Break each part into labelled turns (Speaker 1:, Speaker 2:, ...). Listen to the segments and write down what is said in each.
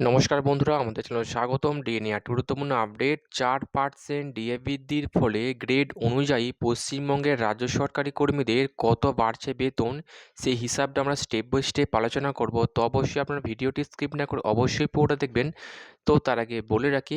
Speaker 1: নমস্কার বন্ধুরা, আমাদের চ্যানেল স্বাগতম। ডিএ নিয়ে গুরুত্বপূর্ণ আপডেট। চার পার্সেন্ট ডিএ বৃদ্ধির ফলে গ্রেড অনুযায়ী পশ্চিমবঙ্গের রাজ্য সরকারি কর্মীদের কত বাড়ছে বেতন, সেই হিসাবটা আমরা স্টেপ বাই স্টেপ আলোচনা করব। তো অবশ্যই আপনার ভিডিওটি স্ক্রিপ্ট না করে অবশ্যই পুরোটা দেখবেন। তো তার আগে বলে রাখি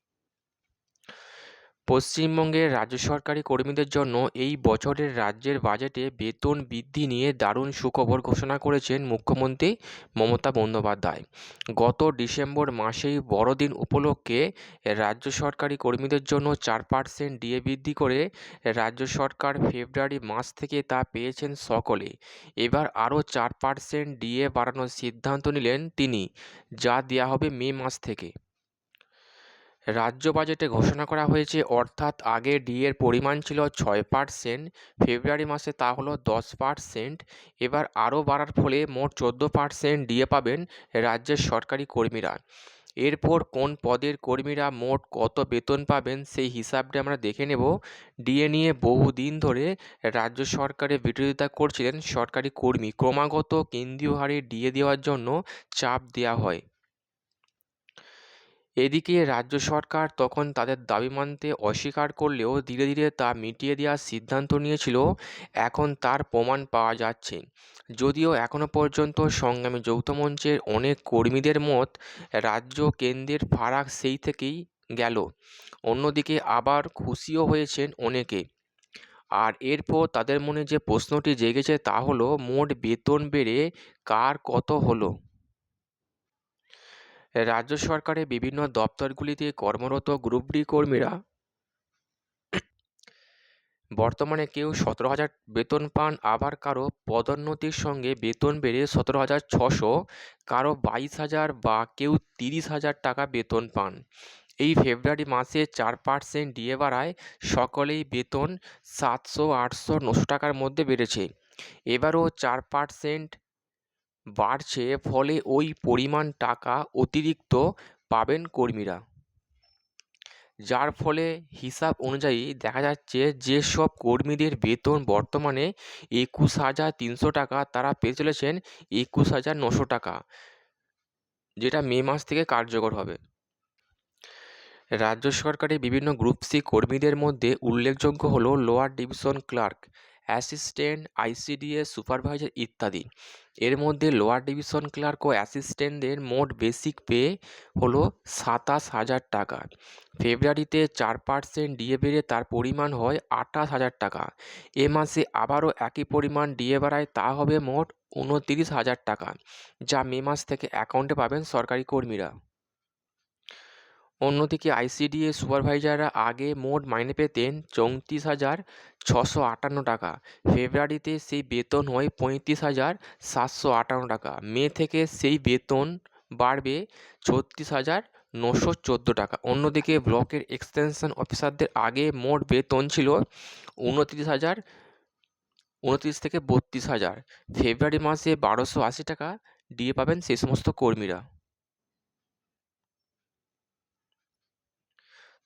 Speaker 1: পশ্চিমবঙ্গের রাজ্য সরকারি কর্মীদের জন্য এই বছরের রাজ্যের বাজেটে বেতন বৃদ্ধি নিয়ে দারুণ সুখবর ঘোষণা করেছেন মুখ্যমন্ত্রী মমতা বন্দ্যোপাধ্যায়। গত ডিসেম্বর মাসেই বড়দিন উপলক্ষে রাজ্য সরকারি কর্মীদের জন্য চার পার্সেন্ট ডিএ বৃদ্ধি করে রাজ্য সরকার ফেব্রুয়ারি মাস থেকে তা পেয়েছেন সকলে। এবার আরও চার পার্সেন্ট ডিএ বাড়ানোর সিদ্ধান্ত নিলেন তিনি, যা দেওয়া হবে মে মাস থেকে। রাজ্য বাজেটে ঘোষণা করা হয়েছে, অর্থাৎ আগে ডিএর পরিমাণ ছিল ছয় পার্সেন্ট ফেব্রুয়ারি মাসে তা হলো দশ পার্সেন্ট এবার আরও বাড়ার ফলে মোট চোদ্দ পার্সেন্ট ডিএ পাবেন রাজ্যের সরকারি কর্মীরা। এরপর কোন পদের কর্মীরা মোট কত বেতন পাবেন সেই হিসাবটা আমরা দেখে নেব। ডিএ নিয়ে বহুদিন ধরে রাজ্য সরকারের বিরোধিতা করছিলেন সরকারি কর্মী। ক্রমাগত কেন্দ্রীয় হারে ডিএ দেওয়ার জন্য চাপ দেওয়া হয়। এদিকে রাজ্য সরকার তখন তাদের দাবি মানতে অস্বীকার করলেও ধীরে ধীরে তা মিটিয়ে দেওয়ার সিদ্ধান্ত নিয়েছিল। এখন তার প্রমাণ পাওয়া যাচ্ছে। যদিও এখনও পর্যন্ত সংগ্রামী যৌথ মঞ্চের অনেক কর্মীদের মত রাজ্য কেন্দ্রের ফারাক সেই থেকেই গেল। অন্যদিকে আবার খুশিও হয়েছেন অনেকে। আর এরপর তাদের মনে যে প্রশ্নটি জেগেছে তা হলো, মোট বেতন বেড়ে কার কত হলো? রাজ্য সরকারের বিভিন্ন দপ্তরগুলিতে কর্মরত গ্রুপ ডি কর্মীরা বর্তমানে কেউ সতেরো হাজার বেতন পান, আবার কারও পদোন্নতির সঙ্গে বেতন বেড়ে সতেরো হাজার ছশো, কারও বাইশ হাজার বা কেউ তিরিশ হাজার টাকা বেতন পান। এই ফেব্রুয়ারি মাসে চার পার্সেন্ট ডিএ বাড়ায় সকলেই বেতন সাতশো, আটশো, নশো টাকার মধ্যে বেড়েছে। এবারও চার পার্সেন্ট বাড়ছে ফলে ওই পরিমাণ টাকা অতিরিক্ত পাবেন কর্মীরা। যার ফলে হিসাব অনুযায়ী দেখা যাচ্ছে যেসব কর্মীদের বেতন বর্তমানে একুশ হাজার তিনশো টাকা, তারা পেয়ে চলেছেন একুশ হাজার নশো টাকা, যেটা মে মাস থেকে কার্যকর হবে। রাজ্য সরকারের বিভিন্ন গ্রুপ সি কর্মীদের মধ্যে উল্লেখযোগ্য হল lower division clerk assistant ICDS supervisor ইত্যাদি। এর মধ্যে লোয়ার ডিভিশন ক্লার্ক ও অ্যাসিস্ট্যান্টদের মোট বেসিক পে হলো সাতাশ হাজার টাকা। ফেব্রুয়ারিতে চার পার্সেন্ট ডিএ বেড়ে তার পরিমাণ হয় আঠাশ হাজার টাকা। এ মাসে আবারও একই পরিমাণ ডিএ বাড়ায়, তা হবে মোট উনতিরিশ হাজার টাকা, যা মে মাস থেকে অ্যাকাউন্টে পাবেন সরকারি কর্মীরা। অন্যদিকে আইসিডিএ সুপারভাইজাররা আগে মোট মাইনে পেতেন চৌত্রিশ হাজার ছশো আটান্ন টাকা। ফেব্রুয়ারিতে সেই বেতন হয় পঁয়ত্রিশ হাজার সাতশো আটান্ন টাকা। মে থেকে সেই বেতন বাড়বে ছত্রিশ হাজার নশো চোদ্দ টাকা। অন্যদিকে ব্লকের এক্সটেনশন অফিসারদের আগে মোট বেতন ছিল উনত্রিশ হাজার উনত্রিশ থেকে বত্রিশ হাজার। ফেব্রুয়ারি মাসে বারোশো আশি টাকা দিয়ে পাবেন সেই সমস্ত কর্মীরা।